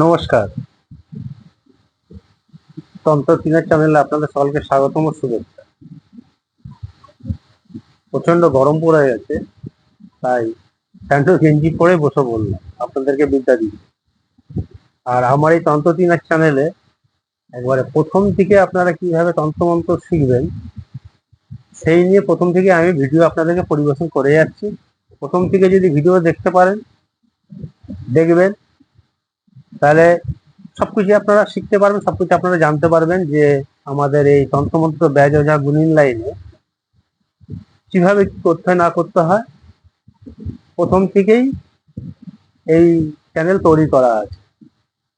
নমস্কার। তন্ত্র তিনের চ্যানেলে আপনাদের সকলকে স্বাগতম শুভেচ্ছা। প্রচণ্ড গরম পড়ে গেছে, তাই স্যান্ডো গেঞ্জি পরে বসে বললাম আপনাদেরকে বিদ্যা দিই আর আমার এই তন্ত্র তিনের চ্যানেলে একবারে প্রথম থেকে আপনারা কীভাবে তন্ত্রমন্ত্র শিখবেন, সেই নিয়ে প্রথম থেকে আমি ভিডিও আপনাদেরকে পরিবেশন করে যাচ্ছি। প্রথম থেকে যদি ভিডিও দেখতে পারেন, দেখবেন তাহলে সবকিছু আপনারা শিখতে পারবেন, সবকিছু আপনারা জানতে পারবেন যে আমাদের এই তন্ত্রমন্ত্র ব্যাজ ওঝা গুণিন লাইনে কীভাবে কি করতে হয়, না করতে হয়, প্রথম থেকেই এই চ্যানেল তৈরি করা আছে।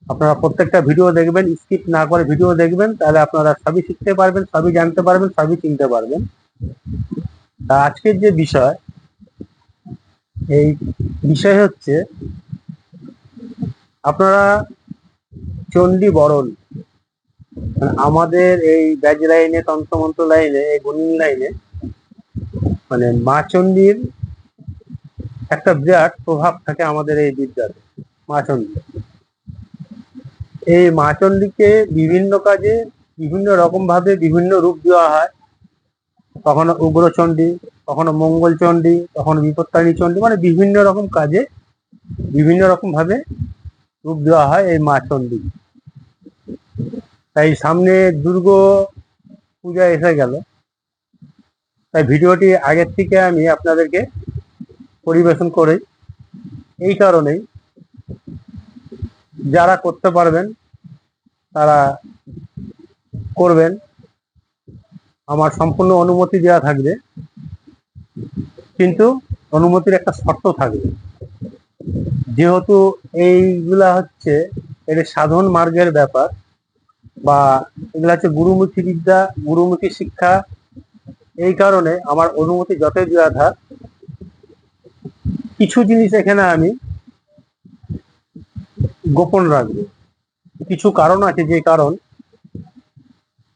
আপনারা প্রত্যেকটা ভিডিও দেখবেন স্কিপ না করে ভিডিও দেখবেন, তাহলে আপনারা সবই শিখতে পারবেন, সবই জানতে পারবেন, সবই চিনতে পারবেন। তা আজকের যে বিষয়, এই বিষয় হচ্ছে আপনারা চণ্ডী বরণ মানে আমাদের এই ব্যাজ লাইনে, তন্ত্রমন্ত্র লাইনে, এই গুণিন লাইনে মানে মা চণ্ডীর একটা বিরাট প্রভাব থাকে আমাদের এই বিদ্যাতে, মা চণ্ডী। এই মা চণ্ডীকে বিভিন্ন কাজে বিভিন্ন রকম ভাবে বিভিন্ন রূপ দেওয়া হয়। কখনো উগ্রচণ্ডী কখনো মঙ্গল চণ্ডী, কখনো বিপত্তারিণী চণ্ডী মানে বিভিন্ন রকম কাজে বিভিন্ন রকম ভাবে রূপ দেওয়া হয় এই মা চণ্ডী। তাই সামনে দুর্গ পূজা এসে গেল। তাই ভিডিওটি আগের থেকে আমি আপনাদেরকে পরিবেশন করি। এই কারণেই যারা করতে পারবেন, তারা করবেন। আমার সম্পূর্ণ অনুমতি দেওয়া থাকবে। কিন্তু অনুমতির একটা শর্ত থাকবে। যেহেতু এইগুলা হচ্ছে এর সাধন মার্গের ব্যাপার, বা এগুলা হচ্ছে গুরুমুখী বিদ্যা, গুরুমুখী শিক্ষা, এই কারণে আমার অনুমতি যতই থাক, কিছু জিনিস এখানে আমি গোপন রাখব। কিছু কারণ আছে যে কারণ,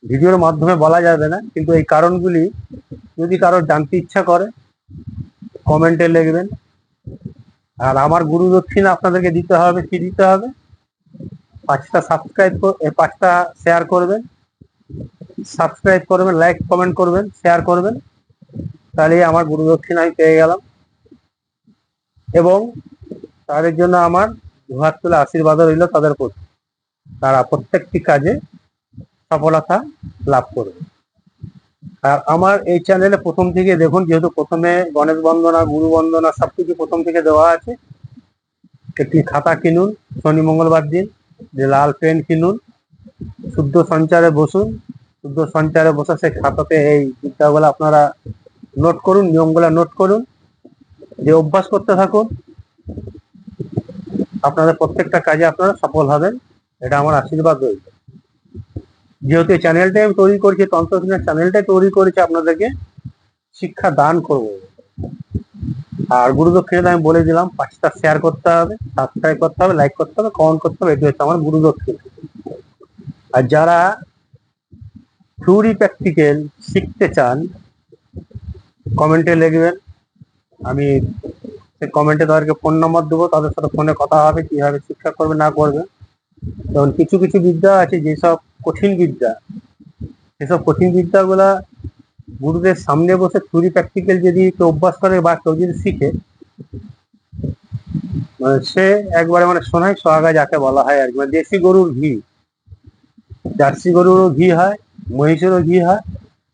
ভিডিওর মাধ্যমে বলা যাবে না, কিন্তু এই কারণগুলি যদি কারোর জানতে ইচ্ছা করে, কমেন্টে লিখবেন। আর আমার গুরু দক্ষিণা আপনাদেরকে দিতে হবে, কি দিতে হবে? পাঁচটা সাবস্ক্রাইব পাঁচটা শেয়ার করবেন। সাবস্ক্রাইব করবেন লাইক কমেন্ট করবেন শেয়ার করবেন। তাহলেই আমার গুরু দক্ষিণা আমি পেয়ে গেলাম। এবং তাদের জন্য আমার দুহাত তুলে আশীর্বাদ রইল তাদের প্রতি। তারা প্রত্যেকটি কাজে সফলতা লাভ করবে। আর আমার এই চ্যানেলে প্রথম থেকে দেখুন, যেহেতু প্রথমে গণেশ বন্দনা, গুরু বন্দনা সবকিছু প্রথম থেকে দেওয়া আছে। একটি খাতা কিনুন, শনি মঙ্গলবার দিন, যে লাল পেন কিনুন, শুদ্ধ সঞ্চারে বসুন, শুদ্ধ সঞ্চারে বসে সেই খাতাতে এই বিদ্যাগুলো আপনারা নোট করুন, নিয়মগুলো নোট করুন, যে অভ্যাস করতে থাকুন, আপনাদের প্রত্যেকটা কাজে আপনারা সফল হবেন, এটা আমার আশীর্বাদ রয়েছে যেহেতু চ্যানেলটাই আমি তৈরি করেছি তন্ত্রজ্ঞানের চ্যানেলটাই তৈরি করেছি আপনাদেরকে শিক্ষা দান করব। আর গুরু দক্ষিণা আমি বলে দিলাম, পাঁচটা শেয়ার করতে হবে সাবস্ক্রাইব করতে হবে লাইক করতে হবে কমেন্ট করতে হবে, এটি হচ্ছে আমার গুরু দক্ষিণা আর যারা থিওরি প্র্যাকটিক্যাল শিখতে চান কমেন্টে লিখবেন, আমি কমেন্টে তাদেরকে ফোন নম্বর দেবো, তাদের সাথে ফোনে কথা হবে, কীভাবে শিক্ষা করবে না করবে যেমন কিছু কিছু বিদ্যা আছে যেসব কঠিন বিদ্যা, সেসব কঠিন বিদ্যাগুলা গুরুদের সামনে বসে থিওরি প্র্যাকটিক্যাল যদি কেউ অভ্যাস করে বা কেউ যদি শিখে মানে সে একবারে মানে সোনাই সোহাগা যাকে বলা হয় আর কি। মানে দেশি গরুর ঘি, জার্সি গরুরও ঘি হয়, মহিষেরও ঘি হয়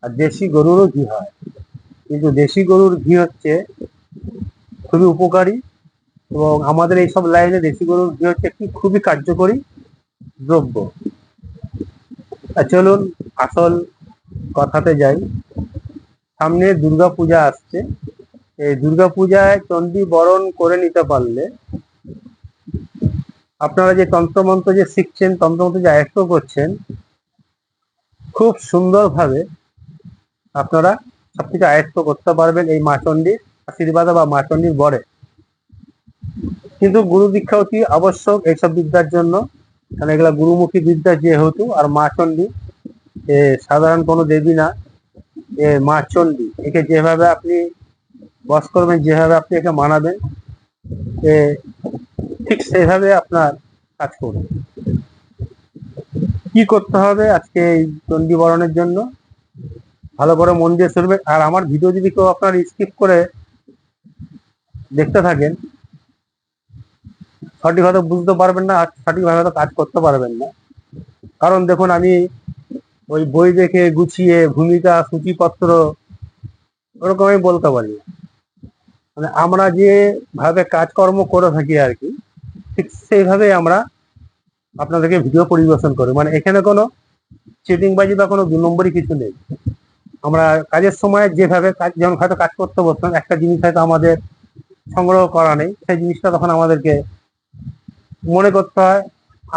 আর দেশি গরুরও ঘি হয়। কিন্তু দেশি গরুর ঘি হচ্ছে খুবই উপকারী এবং আমাদের এইসব লাইনে দেশি গরুর ঘি হচ্ছে একটি খুবই কার্যকরী দ্রব্য। চলুন আসল কথাতে যাই। সামনে দুর্গা পূজা আসছে। এই দুর্গা পূজায় চণ্ডী বরণ করে নিতে পারলে আপনারা যে তন্ত্রমন্ত্র যে শিখছেন, তন্ত্রমন্ত্র যে আয়ত্ত করছেন, খুব সুন্দরভাবে আপনারা সব সবকিছু আয়ত্ত করতে পারবেন এই মা চণ্ডীর আশীর্বাদ বা মা চণ্ডীর বরে। কিন্তু গুরু দীক্ষা অতি আবশ্যক এইসব বিদ্যার জন্য? কারণ এগুলা গুরুমুখী বিদ্যা যেহেতু, আর মা চণ্ডী, এ সাধারণ কোনো দেবী না, এ মা চণ্ডী। একে যেভাবে আপনি বস করবেন, যেভাবে আপনি একে মানাবেন, এ ঠিক সেইভাবে আপনার কাজ করবে। কি করতে হবে আজকে এই চণ্ডী বরণের জন্য? ভালো করে মন দিয়ে শুনবেন। আর আমার ভিডিও যদি কেউ আপনার স্কিপ করে দেখতে থাকেন সঠিক বুঝতে পারবেন না সঠিকভাবে হয়তো কাজ করতে পারবেন না। কারণ দেখুন, আমি ওই বই দেখে গুছিয়ে ভূমিকা, সূচিপত্র ওরকম আমি বলতে পারি। মানে আমরা যেভাবে কাজকর্ম করে থাকি আর কি, ঠিক সেইভাবেই আমরা আপনাদেরকে ভিডিও পরিবেশন করি। মানে এখানে কোনো চিটিংবাজি বা কোনো দু নম্বরই কিছু নেই। আমরা কাজের সময় যেভাবে কাজ, যেমন হয়তো কাজ করতে বসতাম, একটা জিনিস হয়তো আমাদের সংগ্রহ করা নেই, সেই জিনিসটা তখন আমাদেরকে মনে করতে হয়,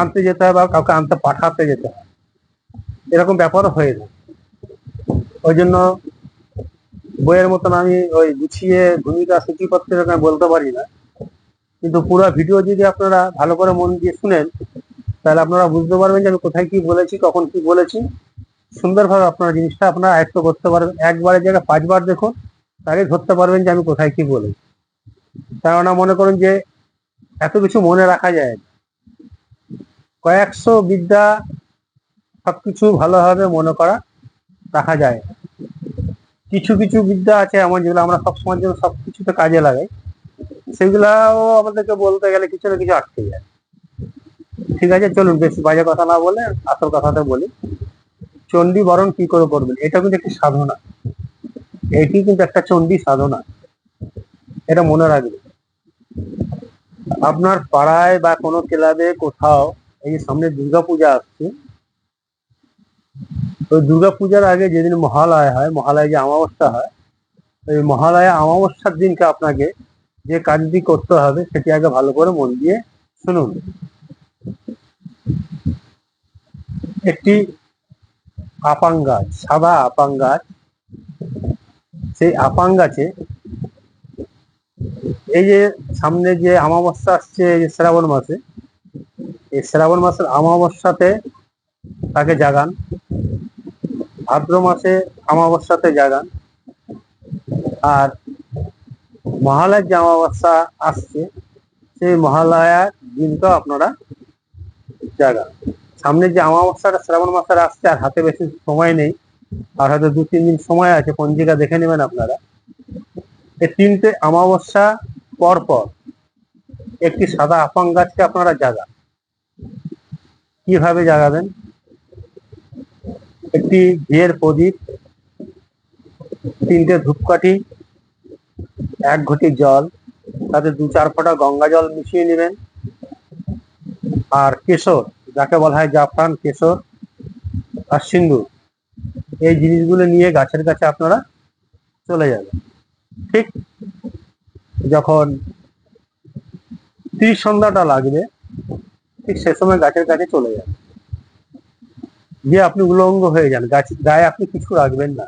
আনতে যেতে হয় বা কাউকে আনতে পাঠাতে যেতে হয়। এরকম ব্যাপারও হয়ে যায়। ওই জন্য বইয়ের মতন আমি ওই গুছিয়ে ভূমিকা সূচিপত্র এরকম আমি বলতে পারি না। কিন্তু পুরো ভিডিও যদি আপনারা ভালো করে মন দিয়ে শুনেন, তাহলে আপনারা বুঝতে পারবেন যে আমি কোথায় কি বলেছি, কখন কি বলেছি। সুন্দরভাবে আপনারা জিনিসটা আপনারা আয়ত্ত করতে পারবেন। একবারের জায়গায় পাঁচবার দেখুন, তাহলে ধরতে পারবেন যে আমি কোথায় কি বলেছি। কেননা মনে করুন যে এত কিছু মনে রাখা যায় কয়েকশো বিদ্যা সবকিছু ভালোভাবে মনে করা রাখা যায়। কিছু কিছু বিদ্যা আছে এমন যেগুলো আমরা সব সময়ের জন্য সব কিছুতে কাজে লাগাই। সেগুলাও আমাদেরকে বলতে গেলে কিছু না কিছু আটকে যায়। ঠিক আছে, চলুন বেশি বাজে কথা না বলে আসল কথাটা বলি। চণ্ডী বরণ কি করে করবেন? এটা কিন্তু একটি সাধনা। এটি কিন্তু একটা চণ্ডী সাধনা। এটা মনে রাখবেন। আপনার পাড়ায় বা কোনো ক্লাবে কোথাও এই যে সামনে দুর্গাপূজা আসছে ওই দুর্গাপূজার আগে যেদিন মহালয় হয় মহালয়া যে অমাবস্যা হয় ওই মহালয়া অমাবস্যার দিনকে আপনাকে যে কাজটি করতে হবে সেটি আগে ভালো করে মন দিয়ে শুনুন। একটি আপাং গাছ, সাদা আপাং গাছ, সেই আপাং গাছে এই যে সামনে যে অমাবস্যা আসছে, এই যে শ্রাবণ মাসে, এই শ্রাবণ মাসের অমাবস্যাতে তাকে জাগান। ভাদ্র মাসে অমাবস্যাতে জাগান। আর মহালয়ার যে অমাবস্যা আসছে, সেই মহালয়ার দিনটাও আপনারা জাগান। সামনে যে অমাবস্যাটা শ্রাবণ মাসের আসছে, আর হাতে বেশি সময় নেই, আর হয়তো দু তিন দিন সময় আছে, পঞ্জিকা দেখে নেবেন আপনারা। এই তিনটে অমাবস্যা পর পর একটি সাদা আপাং গাছকে আপনারা জাগান। কীভাবে জাগাবেন? একটি ঘিয়ের প্রদীপ, তিনটে ধূপকাঠি, এক ঘটি জল, তাতে দু চার ফোঁটা গঙ্গা জল মিশিয়ে নেবেন। আর কেশর, যাকে বলা হয় জাফরান কেশর আর সিন্দুর, এই জিনিসগুলো নিয়ে গাছের কাছে আপনারা চলে যাবেন। ঠিক? যখন ত্রিশ সন্ধ্যাটা লাগবে, ঠিক সে সময় গাছের কাছে চলে যান গিয়ে আপনি উলঙ্গ হয়ে যান। গাছ গায়ে আপনি কিছু রাখবেন না।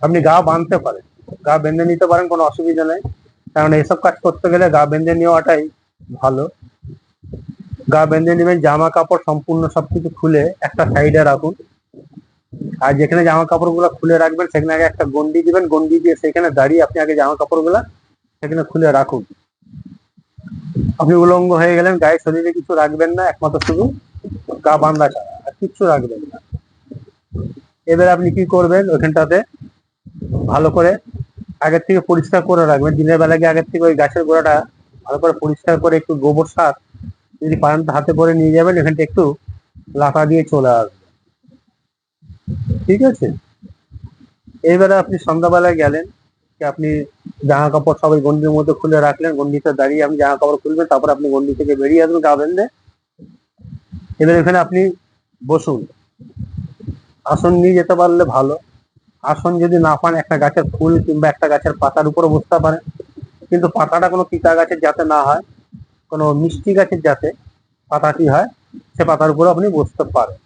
আপনি গা বাঁধতে পারেন। গা বেঁধে নিতে পারেন, কোনো অসুবিধা নেই। কারণ এইসব কাজ করতে গেলে গা বেঁধে নেওয়াটাই ভালো। গা বেঁধে নেবেন, জামা কাপড় সম্পূর্ণ সবকিছু খুলে একটা সাইডে রাখুন। আর যেখানে জামা কাপড়গুলো খুলে রাখবেন, সেখানে আগে একটা গন্ডি দিবেন। গন্ডি দিয়ে সেখানে দাঁড়িয়ে আপনি আগে জামা কাপড়গুলো সেখানে খুলে রাখুন। আপনি উলঙ্গ হয়ে গেলেন, গায়ে শরীরে কিছু রাখবেন না, একমাত্র শুধু গা বান্ধা ছাড়া আর কিচ্ছু রাখবেন না। এবার আপনি কি করবেন ওখানটাতে ভালো করে আগের থেকে পরিষ্কার করে রাখবেন। দিনের বেলা গিয়ে আগের থেকে ওই গাছের গোড়াটা ভালো করে পরিষ্কার করে একটু গোবর সার যদি পারেন হাতে করে নিয়ে যাবেন এখানটা একটু লাফা দিয়ে চলে আসবে। ঠিক আছে? এইবারে আপনি সন্ধ্যাবেলায় গেলেন আপনি জামা কাপড় সবাই গন্ডির মধ্যে খুলে রাখলেন গন্ডিতে দাঁড়িয়ে আপনি জামা কাপড় খুলবেন, তারপর আপনি গন্ডি থেকে বেরিয়ে আসবেন, গা বেঁধে। এবার এখানে আপনি বসুন। আসন নিয়ে যেতে পারলে ভালো। আসন যদি না পান, একটা গাছের ফুল কিংবা একটা গাছের পাতার উপরে বসতে পারেন। কিন্তু পাতাটা কোনো পিতা গাছের যাতে না হয়, কোনো মিষ্টি গাছের যাতে পাতাটি হয়, সে পাতার উপরে আপনি বসতে পারেন।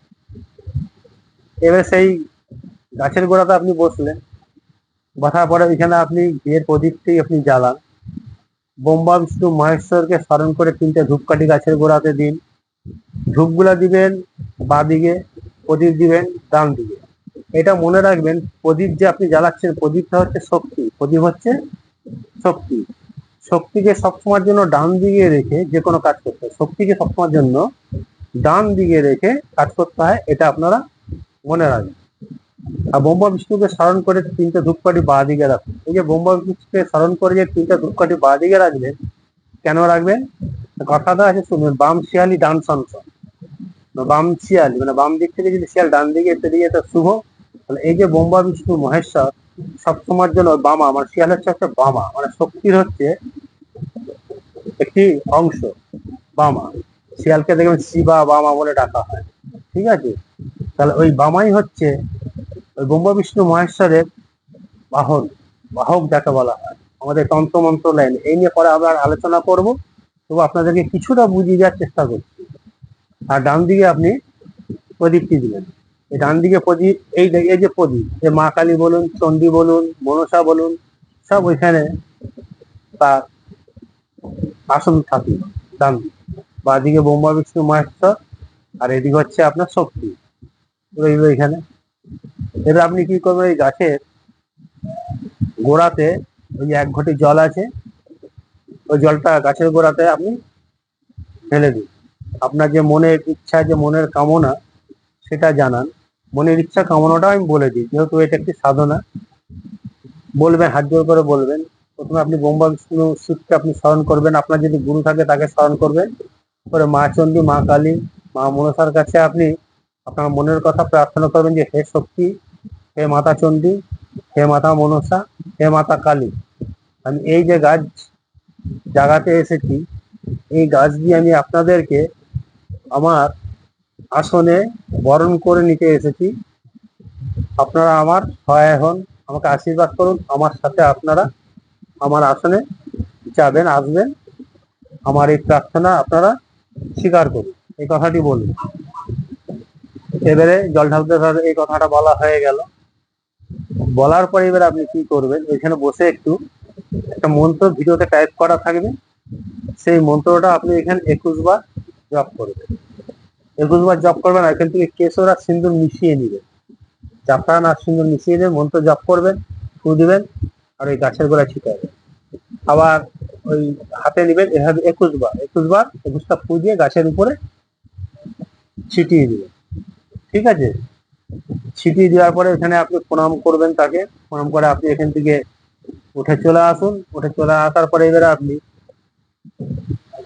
এবার সেই গাছের গোড়াতে আপনি বসলেন। বসার পরে এখানে আপনি বিয়ের প্রদীপটি আপনি জ্বালান। বোম্বা বিষ্ণু মহেশ্বরকে স্মরণ করে তিনটে ধূপকাঠি গাছের গোড়াতে দিন। ধূপগুলা দিবেন, বা দিকে প্রদীপ দিবেন, ডান দিকে। এটা মনে রাখবেন, প্রদীপ যে আপনি জ্বালাচ্ছেন, প্রদীপটা হচ্ছে শক্তি। প্রদীপ হচ্ছে শক্তি। শক্তিকে সবসময়ের জন্য ডান দিকে রেখে যে কোনো কাজ করতে হয়। শক্তিকে সবসময়ের জন্য ডান দিকে রেখে কাজ করতে হয়, এটা আপনারা মনে রাখবে। আর বোম্বা বিষ্ণুকে স্মরণ করে তিনটে ধূপকাঠি বাঁ দিকে রাখুন এই যে বোম্বা বিষ্ণুকে স্মরণ করে যে তিনটে ধূপকাঠি বাঁ দিকে রাখবেন কেন রাখবেন কথাটা আছে শুনবেন বাম শিয়ালি, ডান সংসন বাম শিয়ালি মানে বাম দিক থেকে যদি শিয়াল ডান দিকে এতে দিয়ে এটা শুভ, তাহলে এই যে বোম্বা বিষ্ণু, মহেশ্বর সবসময়ের জন্য বামা মানে শিয়াল হচ্ছে একটা বামা মানে শক্তির হচ্ছে একটি অংশ, বামা। শিয়ালকে দেখবেন শিবা, বামা বলে ডাকা হয়। ঠিক আছে? তাহলে ওই বামাই হচ্ছে ওই ব্রহ্ম বিষ্ণু মহেশ্বরের বাহন বাহক যাকে বলা হয়। আমাদের তন্ত্র মন্ত্র লাইন, এই নিয়ে পরে আমরা আলোচনা করব। তবু আপনাদেরকে কিছুটা বুঝিয়ে দেওয়ার চেষ্টা করছি। আর ডান দিকে আপনি প্রদীপটি দিলেন। এই ডান দিকে প্রদীপ, এই এই যে প্রদীপ, যে মা কালী বলুন, চণ্ডী বলুন, মনসা বলুন, সব ওইখানে তার আসন থাকে ডান দিকে। বাদিকে ব্রহ্মা বিষ্ণু মহেশ্বর, আর এদিকে হচ্ছে আপনার শক্তি। রইল এখানে। এবার আপনি কি করবেন, এই গাছের গোড়াতে ওই এক ঘটি জল আছে, ওই জলটা গাছের গোড়াতে আপনি ঢেলে দিন। আপনার যে মনের ইচ্ছা, যে মনের কামনা, সেটা জানান। মনের ইচ্ছা, কামনাটা আমি বলে দিই, যেহেতু এটা একটি সাধনা। বলবেন, হাত জোর করে বলবেন। প্রথমে আপনি বোম্বা বিষ্ণু শিবকে আপনি স্মরণ করবেন। আপনার যদি গুরু থাকে, তাকে স্মরণ করবেন। পরে মা চণ্ডী, মা কালী, মা মনসার কাছে আপনি আপনার মনের কথা প্রার্থনা করবেন যে, হে শক্তি, হে মাতা চণ্ডী, হে মাতা মনসা, হে মাতা কালী। আমি এই যে গাছ জাগাতে এসেছি, এই গাছ দিয়ে আমি আপনাদেরকে আমার আসনে বরণ করে নিতে এসেছি। আপনারা আমার সহায় হন, আমাকে আশীর্বাদ করুন, আমার সাথে আপনারা আমার আসনে যাবেন, আসবেন। আমার এই প্রার্থনা আপনারা স্বীকার করুন এই কথাটি বলুন এবারে জল ঢালতে এই কথাটা বলা হয়ে গেল। বলার পরে এবার আপনি কি করবেন ওইখানে বসে একটু একটা মন্ত্র ভিডিওতে টাইপ করা থাকবে। সেই মন্ত্রটা আপনি এখানে একুশ বার জপ করবেন। একুশ বার জপ করবেন আর এখান থেকে কেশর আর সিন্দুর মিশিয়ে নেবেন। জাফরান আর সিন্দুর মিশিয়ে দেবেন মন্ত্র জপ করবেন ফু দিবেন আর ওই গাছের গোড়ায় ছিটাবেন আবার ওই হাতে নেবেন, এভাবে একুশ বার একুশ বার একুশটা ফু দিয়ে গাছের উপরে ছিটিয়ে দিবেন। ঠিক আছে? ছিটিয়ে দেওয়ার পরে এখানে আপনি প্রণাম করবেন তাকে। প্রণাম করে আপনি এখান থেকে উঠে চলে আসুন। উঠে চলে আসার পরে এবারে আপনি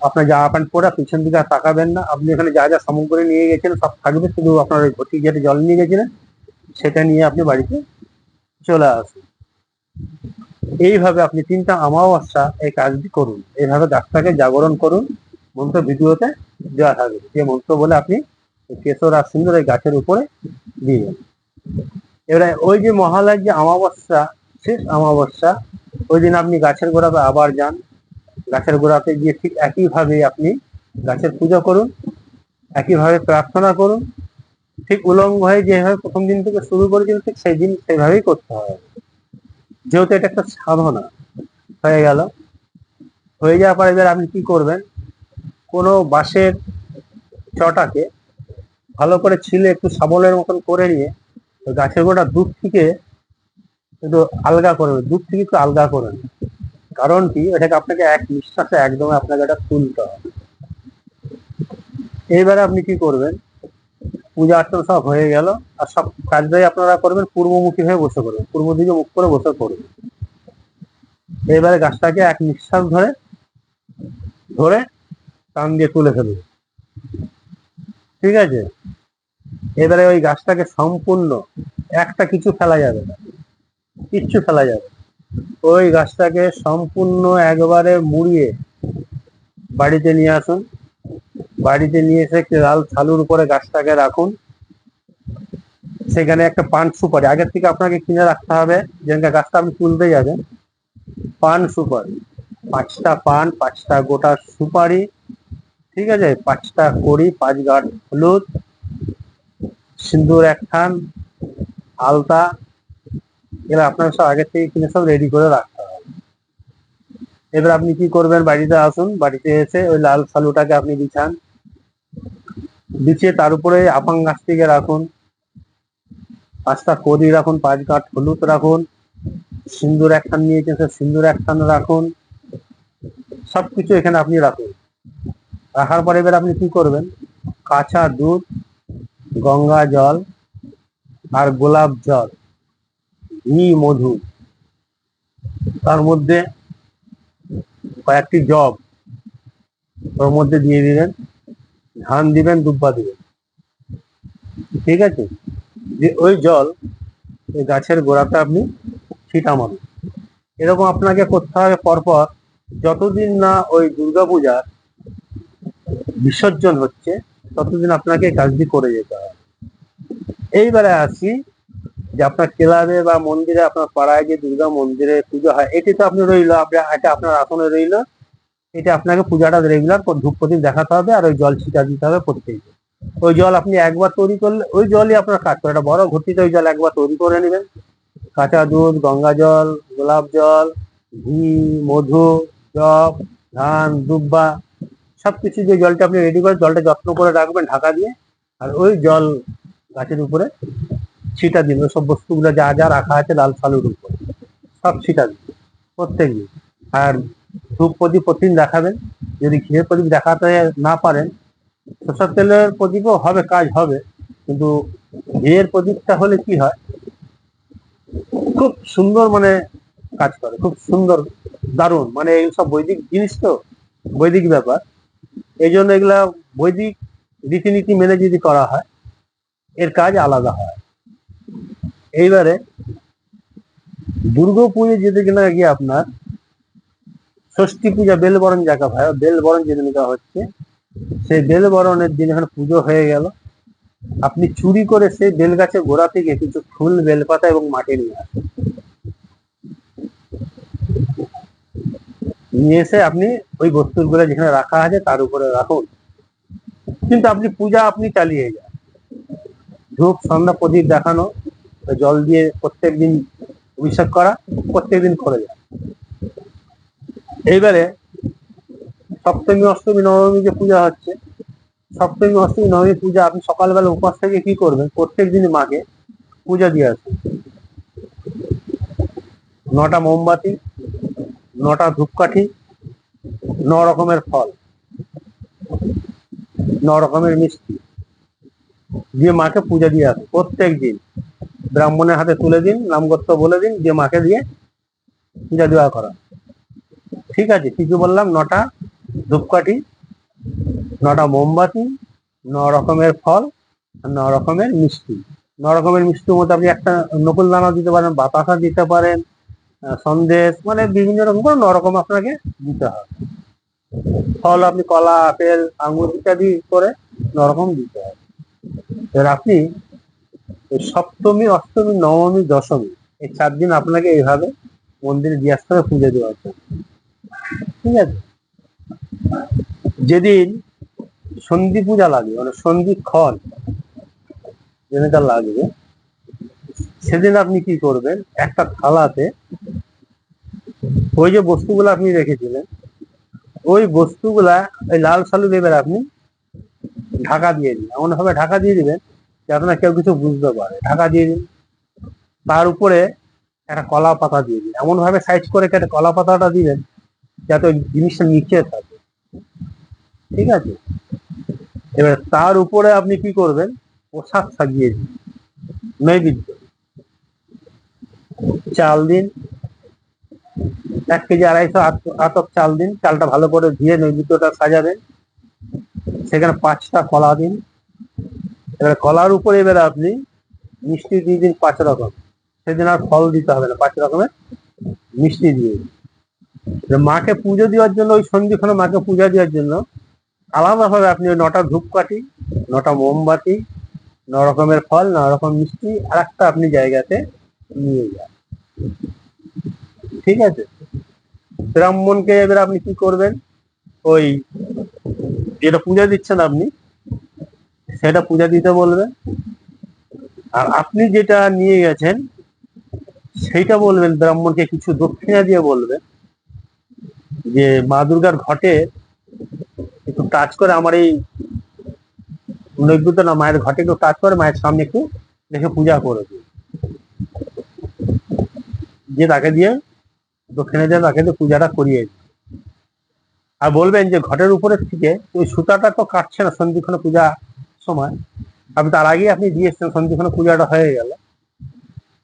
আপনার জামা প্যান্ট পরে পিছন দিকে আর তাকাবেন না। আপনি এখানে যা যা সামগ্রী নিয়ে গেছিলেন সব থাকবে। শুধু আপনার ওই ঘটি যেটা জল নিয়ে গেছিলেন, সেটা নিয়ে আপনি বাড়িতে চলে আসুন। এইভাবে আপনি তিনটা অমাবস্যা এই কাজটি করুন। এইভাবে গাছটাকে জাগরণ করুন। মন্ত্র ভিডিওতে দেওয়া থাকবে। যে মন্ত্র বলে আপনি কেশর আর সুন্দর এই গাছের উপরে দিবেন এবারে ওই যে মহালয়ের যে অমাবস্যা, শেষ অমাবস্যা, ওই দিন আপনি গাছের গোড়াতে আবার যান। গাছের গোড়াতে গিয়ে ঠিক একইভাবে আপনি গাছের পুজো করুন। একইভাবে প্রার্থনা করুন। ঠিক উলঙ্গ হয়ে যেভাবে প্রথম দিন থেকে শুরু করেছিল ঠিক সেই দিন সেইভাবেই করতে হবে যেহেতু এটা একটা সাধনা, হয়ে গেল। হয়ে যাওয়ার পরে এবার আপনি কি করবেন? কোনো বাঁশের চটাকে ভালো করে ছিলে একটু সাবলের মতন করে নিয়ে গাছের গোড়া দুধ থেকে একটু আলগা করবে দুধ থেকে একটু আলগা করে নেবে। কারণ কি? এটাকে আপনাকে এক নিঃশ্বাসে একদম আপনাকে এটা তুলতে হবে। এইবারে আপনি কি করবেন? পূজা অর্চনা সব হয়ে গেল। আর সব কাজটাই আপনারা করবেন পূর্বমুখী হয়ে বসে করবেন পূর্ব দিকে মুখ করে বসে করবেন এবারে গাছটাকে এক নিঃশ্বাস ধরে ধরে টান দিয়ে তুলে ফেলবে ঠিক আছে? এবারে ওই গাছটাকে সম্পূর্ণ, একটা কিছু ফেলা যাবে না। কিচ্ছু ফেলা যাবে। ওই গাছটাকে সম্পূর্ণ একবারে মুড়িয়ে বাড়িতে নিয়ে আসুন। বাড়িতে নিয়ে এসে লাল থালুর উপরে গাছটাকে রাখুন। সেখানে একটা পান সুপারি। আগের থেকে আপনাকে কিনে রাখতে হবে। যেখানে গাছটা আপনি তুলতে যাবেন, পান সুপারি। পাঁচটা পান, পাঁচটা গোটা সুপারি, ঠিক আছে? পাঁচটা কড়ি, পাঁচ গাঁট হলুদ সিন্দুর একখান, আলতা, এগুলো আপনার সব আগের থেকে কিনে সব রেডি করে রাখতে হবে। এবার আপনি কি করবেন? বাড়িতে আসুন। বাড়িতে এসে ওই লাল সালুটাকে আপনি বিছান। বিছিয়ে তার উপরে আপাং গাছটিকে রাখুন। পাঁচটা কড়ি রাখুন, পাঁচ গাঁট হলুদ রাখুন। সিন্দুর একখান নিয়েছেন, সে সিন্দুর একখান রাখুন। সবকিছু এখানে আপনি রাখুন। রাখার পরে এবার আপনি কি করবেন? কাঁচা দুধ, গঙ্গা জল আর গোলাপ জল, ঘি, মধু। তার মধ্যে কয়েকটি জব ওর মধ্যে দিয়ে দিবেন ধান দিবেন দুব্বা দিবেন। ঠিক আছে? যে ওই জল ওই গাছের গোড়াতে আপনি ছিটা মারুন। এরকম আপনাকে করতে হবে পরপর। যতদিন না ওই দুর্গাপূজার বিসর্জন হচ্ছে, ততদিন আপনাকে কাজটি করে যেতে হবে। এইবারে আসি যে আপনার ক্লাবে বা মন্দিরে, আপনার পাড়ায় যে দুর্গা মন্দিরে পুজো হয়, এটি তো আপনি রইল এটা আপনার আসনে রইল। এটা আপনাকে পূজাটা রেগুলার ধূপ প্রদীপ দেখাতে হবে আর ওই জল ছিটা দিতে হবে প্রত্যেকদিন। ওই জল আপনি একবার তৈরি করলে ওই জলই আপনার কাজ করে। একটা বড় ঘটিতে ওই জল একবার তৈরি করে নেবেন। কাঁচা দুধ, গঙ্গা জল, গোলাপ জল, ঘি, মধু জব ধান, দুব্বা সব কিছু যে জলটা আপনি রেডি করে জলটা যত্ন করে রাখবেন ঢাকা দিয়ে। আর ওই জল গাছের উপরে ছিটা দিন। সব বস্তুগুলো যা যা রাখা আছে লাল, ফালুর উপরে। সব ছিটা দিন প্রত্যেক দিন আর ধূপ প্রদীপ প্রতিদিন দেখাবেন। যদি ঘিয়ের প্রদীপ দেখাতে না পারেন, সরষের তেলের প্রদীপও হবে, কাজ হবে। কিন্তু ঘিয়ের প্রদীপটা হলে কি হয়? খুব সুন্দর মানে কাজ করে, খুব সুন্দর, দারুণ। মানে এগুলো সব বৈদিক জিনিস তো, বৈদিক ব্যাপার। এই জন্য এগুলা বৈদিক রীতিনীতি মেনে যদি করা হয়, এর কাজ আলাদা হয়। এইবারে দুর্গা পুজো যেতে কিনা গিয়ে আপনার ষষ্ঠী পূজা বেলবরণ যাকে হয় বেলবরণ যেদিনটা হচ্ছে, সেই বেলবরণের দিন এখানে পুজো হয়ে গেল। আপনি চুরি করে সেই বেল গাছের গোড়া থেকে কিছু ফুল, বেলপাতা এবং মাটি নিয়ে আসেন। নিয়ে এসে আপনি ওই বস্তুগুলো যেখানে রাখা আছে তার উপরে রাখুন। কিন্তু আপনি পূজা আপনি চালিয়ে যান। ধূপ, সন্ধ্যা প্রদীপ দেখানো, জল দিয়ে প্রত্যেক দিন অভিষেক করা প্রত্যেক দিন করে যান। এইবারে সপ্তমী, অষ্টমী, নবমী যে পূজা হচ্ছে, সপ্তমী, অষ্টমী, নবমী পূজা, আপনি সকালবেলা উপাস থেকে কি করবেন? প্রত্যেক দিন মাকে পূজা দিয়ে আসবেন নটা মোমবাতি, নটা ধূপকাঠি, ন রকমের ফল, ন রকমের মিষ্টি দিয়ে মাকে পূজা দিয়ে আসে প্রত্যেক দিন। ব্রাহ্মণের হাতে তুলে দিন নামগত্য বলে দিন, দিয়ে মাকে দিয়ে পূজা দেওয়া করা ঠিক আছে কিছু বললাম, নটা ধূপকাঠি, নটা মোমবাতি ন রকমের ফল ন রকমের মিষ্টি। ন রকমের মিষ্টির মধ্যে আপনি একটা নকুল দানা দিতে পারেন বাতাসা দিতে পারেন সন্দেশ মানে বিভিন্ন রকম করে ন রকম আপনাকে দিতে হবে। ফল আপনি কলা, আপেল, আঙুর ইত্যাদি করে ন রকম দিতে হবে। এবার আপনি সপ্তমী, অষ্টমী, নবমী, দশমী, এই চার দিন আপনাকে এইভাবে মন্দিরে দিয়ে আসতে হবে, পুজো দেওয়ার জন্য। ঠিক আছে? যেদিন সন্ধি পূজা লাগবে মানে সন্ধিক্ষণ যেদিনটা লাগবে, সেদিন আপনি কি করবেন? একটা থালাতে ওই যে বস্তুগুলো আপনি রেখেছিলেন, ওই বস্তুগুলা, ওই লাল সালু দেবেন আপনি ঢাকা দিয়ে দিন। এমন ভাবে ঢাকা দিয়ে দিবেন যে আপনার কেউ কিছু বুঝতে পারে। ঢাকা দিয়ে দিন, তার উপরে একটা কলা পাতা দিয়ে দিন। এমন ভাবে সাইজ করে কেটে কলা পাতাটা দিবেন যাতে জিনিসটা নিচে থাকে। ঠিক আছে? এবার তার উপরে আপনি কি করবেন? প্রসাদ সাজিয়ে দিন। নৈবেদ্য চাল দিন। এক কেজি আড়াইশো আত- আতপ চাল দিন। চালটা ভালো করে ধুয়ে নৈবেদ্যটা সাজাবেন। সেখানে পাঁচটা কলা দিন। এবার কলার উপরে এবার আপনি মিষ্টি দিয়ে দিন পাঁচ রকম। সেদিন আর ফল দিতে হবে না। পাঁচ রকমের মিষ্টি দিয়ে দিন। মাকে পুজো দেওয়ার জন্য, ওই সন্ধিক্ষণে মাকে পূজা দেওয়ার জন্য আলাদাভাবে আপনি ওই নটা ধূপকাঠি, নটা মোমবাতি ন রকমের ফল ন রকম মিষ্টি আর একটা আপনি জায়গাতে নিয়ে যান। ঠিক আছে? ব্রাহ্মণকে এবার আপনি কি করবেন? ওই যেটা পূজা দিচ্ছেন আপনি, সেটা পূজা দিতে বলবেন। আর আপনি যেটা নিয়ে গেছেন, সেইটা বলবেন, ব্রাহ্মণকে কিছু দক্ষিণা দিয়ে বলবেন। যে মা দুর্গার ঘটে, একটু টাচ করে আমার এই নৈবেদ্য না, মায়ের ঘটে একটু টাচ করে, মায়ের সামনে একটু রেখে পূজা করে দিন যে তাকে দিয়ে দক্ষিণে দিয়ে তাকে দিয়ে পূজাটা করিয়ে আর বলবেন যে ঘটের উপরের থেকে ওই সুতাটা তো কাটছে না সন্ধিক্ষণ পূজা সময়। আপনি তার আগেই আপনি দিয়ে এসছেন সন্ধিক্ষণ পূজাটা হয়ে গেল।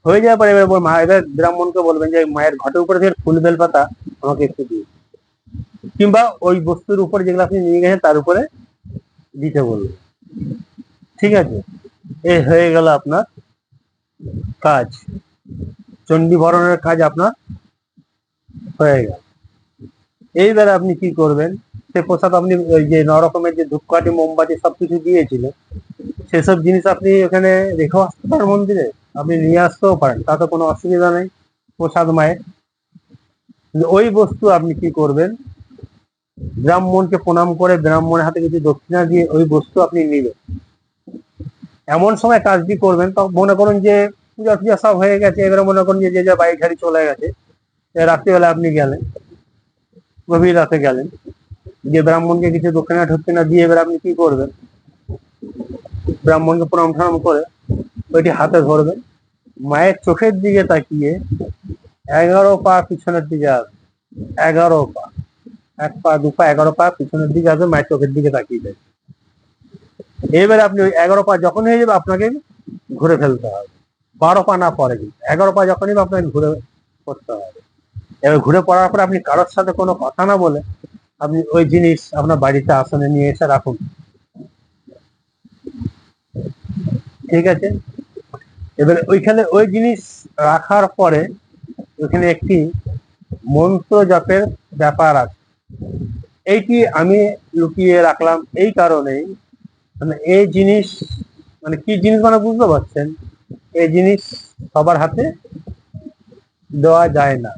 হয়ে যাওয়ার পরে এবার মা এবার ব্রাহ্মণকে বলবেন যে মায়ের ঘটের উপরে থেকে ফুল বেল পাতা আমাকে একটু দিন। কিংবা ওই বস্তুর উপরে যেগুলো আপনি নিয়ে গেছেন, তার উপরে দিতে বলবেন ঠিক আছে? এই হয়ে গেল আপনার কাজ। চণ্ডী বরণের কাজ আপনার হয়ে গেল। এইবার আপনি কি করবেন? সে প্রসাদ আপনি ওই যে ন রকমের যে ধূপকাঠি, মোমবাতি সবকিছু দিয়েছিলেন, সেসব জিনিস আপনি এখানে রেখেও আসতে পারেন মন্দিরে? আপনি নিয়ে আসতেও পারেন, তাতে কোনো অসুবিধা নেই প্রসাদ মায়ের। ওই বস্তু আপনি কি করবেন? ব্রাহ্মণকে প্রণাম করে ব্রাহ্মণের হাতে কিছু দক্ষিণা দিয়ে ওই বস্তু আপনি নেবেন। এমন সময় কাজটি করবেন তো মনে করুন যে পূজা টুজা সব হয়ে গেছে, এবারে মনে করুন যে যে বাড়ি ঝাড়ি চলে গেছে রাত্রিবেলা আপনি গেলেন, গভীর রাতে গেলেন যে ব্রাহ্মণকে কিছু দক্ষিণা ঠক্ষিণা দিয়ে এবার আপনি কি করবেন? ব্রাহ্মণকে প্রণাম টনাম করে ওইটি হাতে ধরবেন, মায়ের চোখের দিকে তাকিয়ে এগারো পা পিছনের দিকে আসবে এগারো পা। এক পা, দু পা, এগারো পা, পিছনের দিকে আসবে, মায়ের চোখের দিকে তাকিয়ে দেয়। এবারে আপনি ওই এগারো পা যখন হয়ে যাবে, আপনাকে ঘুরে ফেলতে হবে। বারো পা না পরে কিন্তু, এগারো পা যখনই আপনাকে ঘুরে করতে হবে। এবার ঘুরে পড়ার পরে আপনি কারোর সাথে কোনো কথা না বলে আপনি ওই জিনিস আপনার বাড়িতে আসনে নিয়ে এসে রাখুন। ঠিক আছে? এবারে ওইখানে ওই জিনিস রাখার পরে ওইখানে একটি মন্ত্র জপের ব্যাপার আছে। এইটি আমি লুকিয়ে রাখলাম এই কারণেই? মানে এই জিনিস মানে কি জিনিস মানে বুঝতে পারছেন? এই জিনিস সবার হাতে দেওয়া যায় না।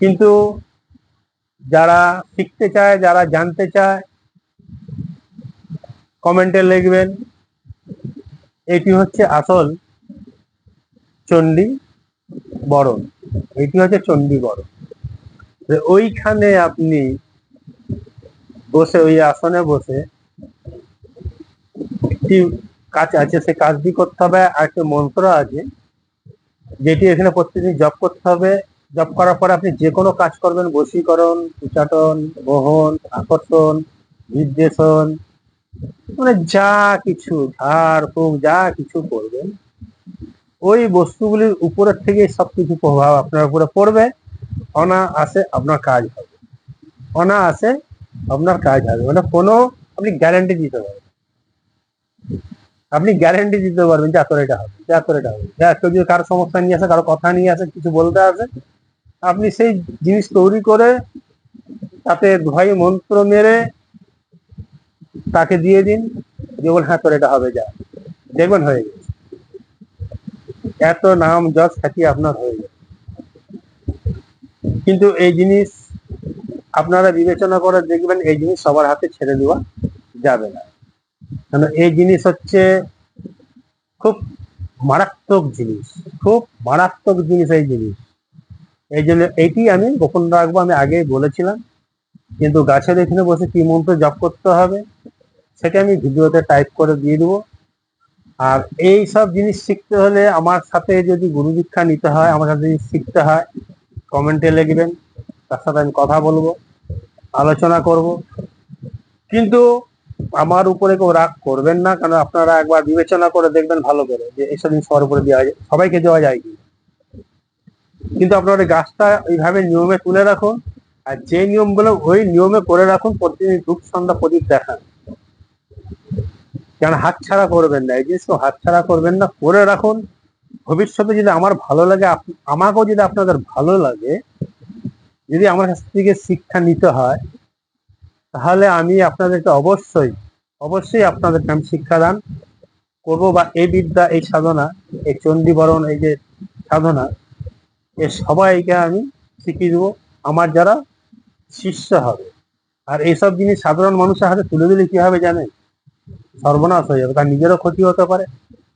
কিন্তু যারা শিখতে চায়, যারা জানতে চায়, কমেন্টে লিখবেন, এটি হচ্ছে আসল চণ্ডী বরণ এটি হচ্ছে চণ্ডী বরণ তো ওইখানে আপনি বসে, ওই আসনে বসে একটি কাজ আছে সেই কাজটি করতে হবে, আর একটি মন্ত্র আছে, যেটি এখানে প্রত্যেকদিন জপ করতে হবে। জপ করার পরে আপনি যে কোনো কাজ করবেন, বশীকরণ, উচ্চাটন মোহন আকর্ষণ, নির্দেশন মানে যা কিছু ঝাড় ফুঁক যা কিছু করবেন, ওই বস্তুগুলির উপরের থেকে সবকিছু প্রভাব আপনার উপরে পড়বে। অনা আসে আপনার কাজ হবে। অনা আসে আপনার কাজ হবে। মানে কোনো আপনি গ্যারান্টি দিতে পারবেন। আপনি গ্যারান্টি দিতে পারবেন যে এত এটা হবে, যে এটা হবে। যা কেউ যদি কারও সমস্যা নিয়ে আসে, কারও কথা নিয়ে আসে, কিছু বলতে আসে, আপনি সেই জিনিস তৈরি করে তাতে ভয় মন্ত্র মেরে তাকে দিয়ে দিন যে বল হ্যাঁ তোর এটা হবে, যা। দেখবেন হয়ে গেছে। এত নাম, যশ, খ্যাতি আপনার হয়ে যাবে কিন্তু এই জিনিস আপনারা বিবেচনা করে দেখবেন এই জিনিস সবার হাতে ছেড়ে দেওয়া যাবে না। কেন এই জিনিস হচ্ছে খুব মারাত্মক জিনিস, খুব মারাত্মক জিনিস এই জিনিস। এই জন্য এইটি আমি গোপন রাখব, আমি আগেই বলেছিলাম। কিন্তু গাছের এখানে বসে কি মন্ত্র জপ করতে হবে, সেটা আমি ভিডিওতে টাইপ করে দিয়ে দেবো। আর এই সব জিনিস শিখতে হলে আমার সাথে যদি গুরু দীক্ষা নিতে হয়, আমার সাথে শিখতে হয় কমেন্টে লিখবেন, তার সাথে আমি কথা বলব, আলোচনা করব। কিন্তু আমার উপরে কেউ রাগ করবেন না, কারণ আপনারা একবার বিবেচনা করে দেখবেন ভালো করে যে এইসব জিনিস সবার উপরে দেওয়া যায় সবাইকে দেওয়া যায় কি? কিন্তু আপনার গাছটা ওইভাবে নিয়মে তুলে রাখুন, আর যে নিয়মগুলো ওই নিয়মে করে রাখুন, প্রতিদিন ধূপ সন্ধ্যা প্রদীপ দেখান। কেন হাত ছাড়া করবেন না? এই জিনিস হাত ছাড়া করবেন না, করে রাখুন। ভবিষ্যতে যদি আমার ভালো লাগে আমাকেও যদি আপনাদের ভালো লাগে, যদি আমার কাছ থেকে শিক্ষা নিতে হয়, তাহলে আমি আপনাদেরকে অবশ্যই অবশ্যই আপনাদেরকে আমি শিক্ষাদান করব বা এই বিদ্যা, এই সাধনা, এই চণ্ডীবরণ, এই যে সাধনা, এ সবাইকে আমি শিখিয়ে দেবো, আমার যারা শিষ্য হবে। আর এইসব জিনিস সাধারণ মানুষের হাতে তুলে দিলে কি হবে জানেন? সর্বনাশ হয়ে যাবে তার নিজেরও ক্ষতি হতে পারে।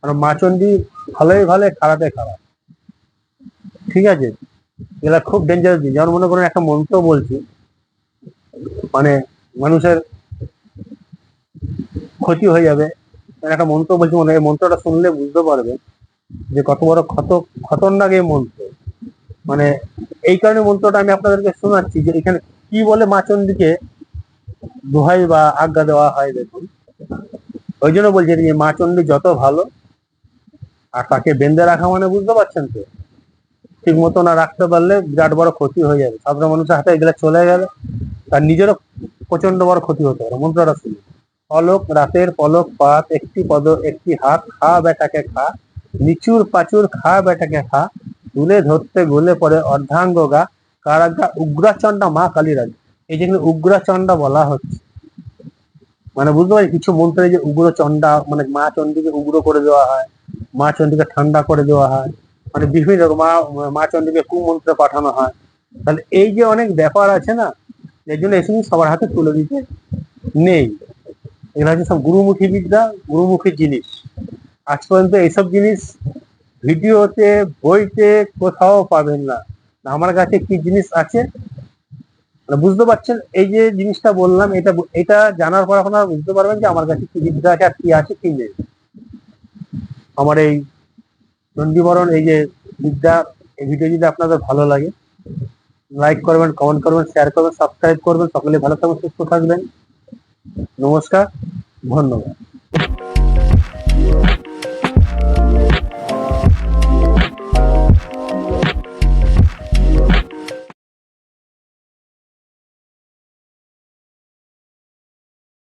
কারণ মাচন্ডি ভালোই ভালো খারাপে খারাপ। ঠিক আছে? এগুলা খুব ডেঞ্জারাস জিনিস। যেমন মনে করেন, একটা মন্ত্র বলছি মানে মানুষের ক্ষতি হয়ে যাবে। একটা মন্ত্র বলছি মনে এই মন্ত্রটা শুনলে বুঝতে পারবে যে কত বড় ক্ষত, খতরনাক এই মন্ত্র। মানে এই কারণে মন্ত্রটা আমি আপনাদেরকে শোনাচ্ছি যে এখানে কি বলে মা চণ্ডীকে দোহাই বা আজ্ঞা দেওয়া হয় দেখুন। ওই জন্য বলছি যে মা চণ্ডী যত ভালো আর তাকে বেঁধে রাখা মানে বুঝতে পারছেন তো? ঠিক মতো না রাখতে পারলে বিরাট বড় ক্ষতি হয়ে যাবে। সাধারণ মানুষের হাতে এগুলো চলে গেলে তার নিজেরও প্রচণ্ড বড় ক্ষতি হতে পারে। মন্ত্রটা শুনে পলক রাতের পলক পাত, একটি পদ, একটি হাত, খা বেটাকে খা, নিচুর পাচুর খা বেটাকে খা, তুলে ধরতে গলে পরে অর্ধাঙ্গ গা, কারাগা উগ্রাচণ্ডা মা কালীরাজ। এই যেখানে উগ্রাচণ্ডা বলা হচ্ছে মানে বুঝতে পারছি কিছু মন্ত্রে যে উগ্র চণ্ডা মানে মা চণ্ডীকে উগ্র করে দেওয়া হয়। মা চণ্ডীকে ঠান্ডা করে দেওয়া হয়। মানে বিভিন্ন রকম মা চণ্ডীকে কুমন্ত্রে পাঠানো হয়। তাহলে এই যে অনেক ব্যাপার আছে না, এর জন্য সময় সবার হাতে তুলে দিতে নেই। এগুলো হচ্ছে সব গুরুমুখী বিদ্যা, গুরুমুখী জিনিস। আজ পর্যন্ত এইসব জিনিস ভিডিওতে, বইতে কোথাও পাবেন না। আমার কাছে কি জিনিস আছে? মানে বুঝতে পারছেন? এই যে জিনিসটা বললাম, এটা এটা জানার পর আপনারা বুঝতে পারবেন যে আমার কাছে কি বিদ্যা আছে আর কি আছে কি নেই। আমার এই নন্দীবরণ এই যে বিদ্যা, এই ভিডিও যদি আপনাদের ভালো লাগে লাইক করবেন কমেন্ট করবেন শেয়ার করবেন সাবস্ক্রাইব করবেন। সকলে ভালো থাকবেন, সুস্থ থাকবেন। নমস্কার, ধন্যবাদ।